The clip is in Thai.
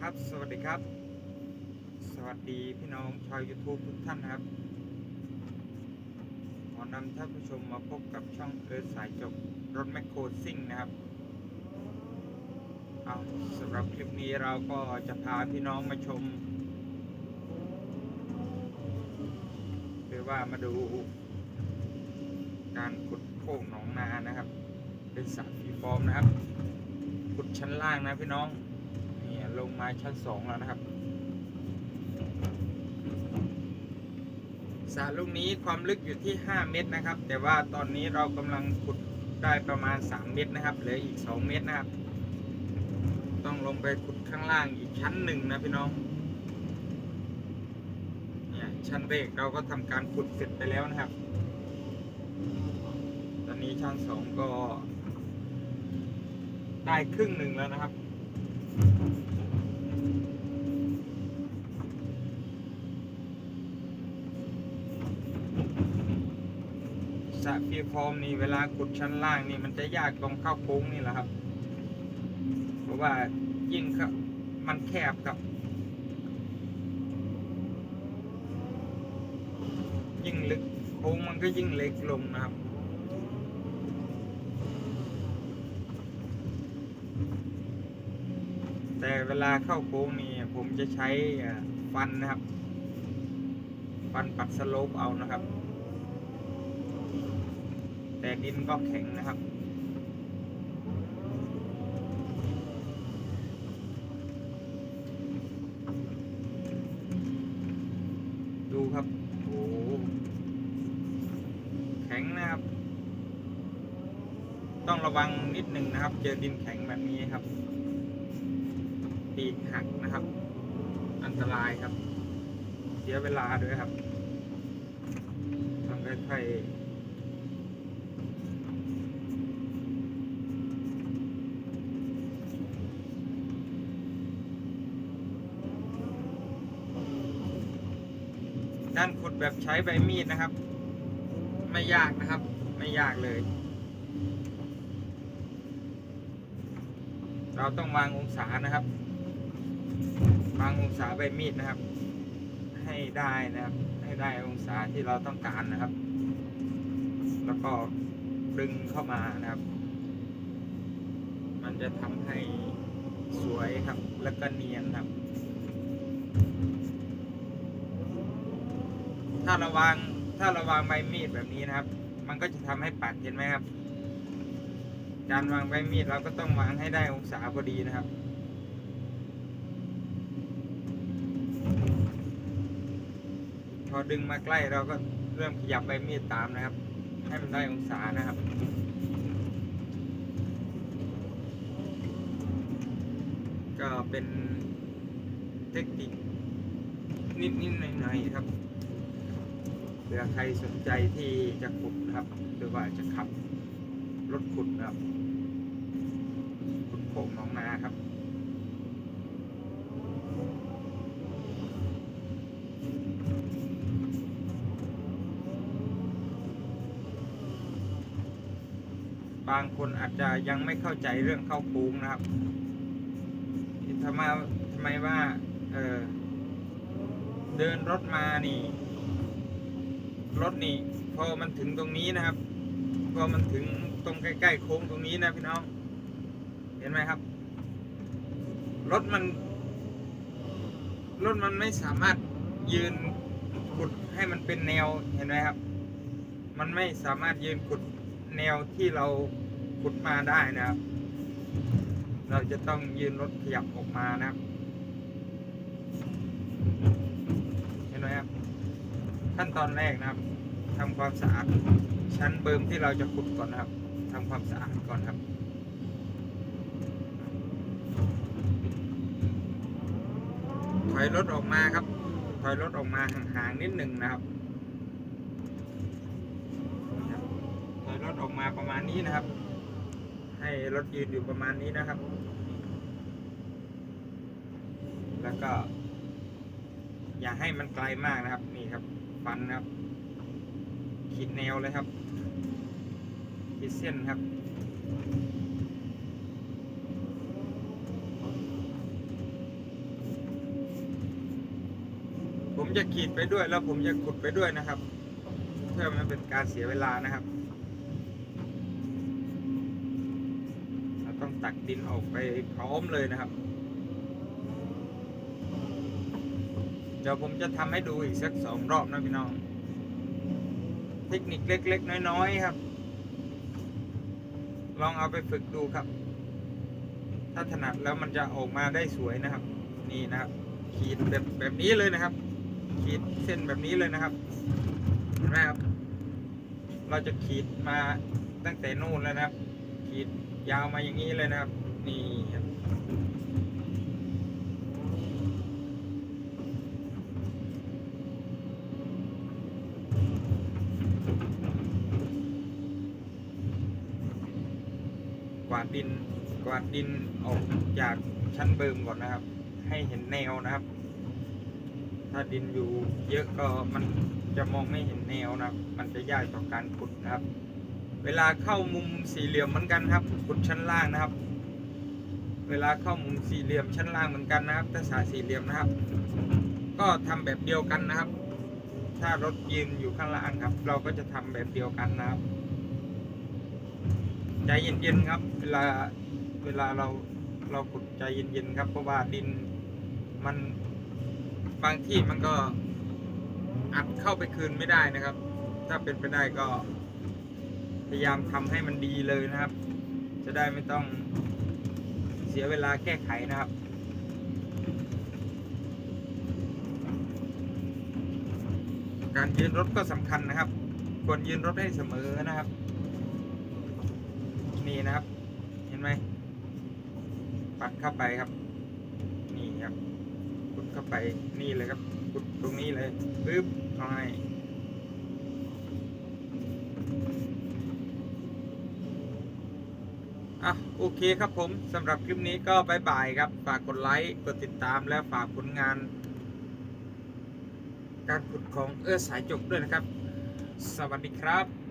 ครับ สวัสดีครับ สวัสดีพี่น้องชาว YouTube ทุกท่านนะครับ ขอนำท่านผู้ชมมาพบกับช่องเอิร์ธสายจบรถแมคโครซิ่งนะครับ เอาสำหรับคลิปนี้เราก็จะพาพี่น้องมาชม หรือว่ามาดูการขุดโค้งหนองนานะครับ เป็นสระฟรีฟอร์มนะครับ ขุดชั้นล่างนะพี่น้อง ลงมาชั้นสองแล้วนะครับสระลูกนี้ความลึกอยู่ที่ 5 เมตรนะครับ แต่ว่าตอนนี้เรากำลังขุดได้ประมาณ 3 เมตรนะครับเหลืออีก 2 เมตรนะครับ ต้องลงไปขุดข้างล่างอีกชั้นหนึ่งนะพี่น้องเนี่ยชั้นแรกเราก็ทำการขุดเสร็จไปแล้วนะครับ ตอนนี้ชั้นสองก็ได้ครึ่งหนึ่งแล้วนะครับ สระฟีฟอร์มนี่เวลาขุดชั้นล่างนี่มันจะยากตรงเข้าโค้งนี่แหละครับ เพราะว่ายิ่งครับมันแคบครับ ยิ่งลึกโค้งมันก็ยิ่งเล็กลงนะครับแต่เวลาเข้าโค้งนี่ผมจะใช้ฟันนะครับ ฟันปัดสโลปเอานะครับ แต่ดินก็แข็งนะครับดูครับโอ้โหแข็งนะครับ ต้องระวังนิดหนึ่งนะครับ เจอดินแข็งแบบนี้ครับ ปีกหักนะครับ อันตรายครับ เสียเวลาด้วยครับต้องค่อยๆ ด้านขุดแบบใช้ใบมีดนะครับ ไม่ยากนะครับ ไม่ยากเลย เราต้องวางองศานะครับ วางองศาใบมีดนะครับ ให้ได้นะครับ ให้ได้องศาที่เราต้องการนะครับ แล้วก็ดึงเข้ามานะครับ มันจะทำให้สวยครับ แล้วก็เนียนครับ ถ้าราวางถ้าราวางใบมีดแบบนี้นะครับ มันก็จะทำให้ปัดเห็นไหมครับ การวางใบมีดเราก็ต้องวางให้ได้องศาพอดีนะครับพอดึงมาใกล้เราก็เริ่มขยับใบมีดตามนะครับ ให้มันได้องศานะครับก็เป็นเทคนิคนิดๆหน่อยๆครับ เผื่อใครสนใจที่จะขุดนะครับหรือว่าจะขับรถขุดนะครับขุดโค้งหนองนาครับบางคนอาจจะยังไม่เข้าใจเรื่องเข้าโค้งนะครับทำไมทำไมว่า เออเดินรถมานี่ รถนี่ พอมันถึงตรงนี้นะครับ พอมันถึงตรงใกล้ๆโค้งตรงนี้นะพี่น้อง เห็นไหมครับ รถมัน รถมันไม่สามารถยืนขุดให้มันเป็นแนวเห็นไหมครับ มันไม่สามารถยืนขุดแนวที่เราขุดมาได้นะครับ เราจะต้องยืนรถขยับออกมานะครับ เห็นไหมครับ ขั้นตอนแรกนะครับทำความสะอาดชั้นเบิร์มที่เราจะขุดก่อนนะครับทำความสะอาดก่อนครับถอยรถออกมาครับ ถอยรถออกมาห่างๆนิดหนึ่งนะครับถอยรถออกมาประมาณนี้นะครับ ให้รถยืนอยู่ประมาณนี้นะครับ แล้วก็ อย่าให้มันไกลมากนะครับนี่ครับ ฟันครับ ขีดแนวเลยครับ ขีดเส้นครับผมจะขีดไปด้วยแล้วผมจะขุดไปด้วยนะครับ เพื่อไมันเป็นการเสียเวลานะครับเราต้องตักดินออกไปพร้อมเลยนะครับ ดี๋ยวผมจะทำให้ดูอีกสักสองรอบนะพี่น้อง เทคนิคเล็ก ๆ น้อยๆครับ ลองเอาไปฝึกดูครับ ถ้าถนัดแล้วมันจะออกมาได้สวยนะครับ นี่นะครับ ขีดแบบแบบนี้เลยนะครับ ขีดเส้นแบบนี้เลยนะครับเห็นไหมครับ เราจะขีดมาตั้งแต่นู่นแล้วนะครับ ขีดยาวมาอย่างนี้เลยนะครับ นี่ครับ ดดินกวาดดินออกจากชั้นเบิมก่อนนะครับ ให้เห็นแนวนะครับ ถ้าดินอยู่เยอะก็มันจะมองไม่เห็นแนวนะครับ มันจะยากต่อการขุดนะครับ เวลาเข้ามุมสี่เหลี่ยมเหมือนกันครับขุดชั้นล่างนะครับ เวลาเข้ามุมสี่เหลี่ยมชั้นล่างเหมือนกันนะครับถ้าสายสี่เหลี่ยมนะครับ ก็ทำแบบเดียวกันนะครับ ถ้ารถยืนอยู่ข้างล่างครับ เราก็จะทำแบบเดียวกันนะครับ ใจเย็นๆครับ เวลาเวลาเราเราขุดใจเย็นๆครับ เพราะว่าดินมันบางที่มันก็อัดเข้าไปคืนไม่ได้นะครับ ถ้าเป็นไปได้ก็ พยายามทำให้มันดีเลยนะครับ จะได้ไม่ต้องเสียเวลาแก้ไขนะครับการยืนรถก็สำคัญนะครับ ควรยืนรถให้เสมอนะครับ นะครับ เห็นไหมปัดเข้าไปครับ นี่ครับกุดเข้าไปนี่เลยครับกุดตรงนี้เลยปึ๊บเอาให้อะโอเคครับผมสำหรับคลิปนี้ก็บายบายครับ ฝากกดไลค์กดติดตามและฝากผลงาน การขุดของเอื้อสายจกด้วยนะครับ สวัสดีครับ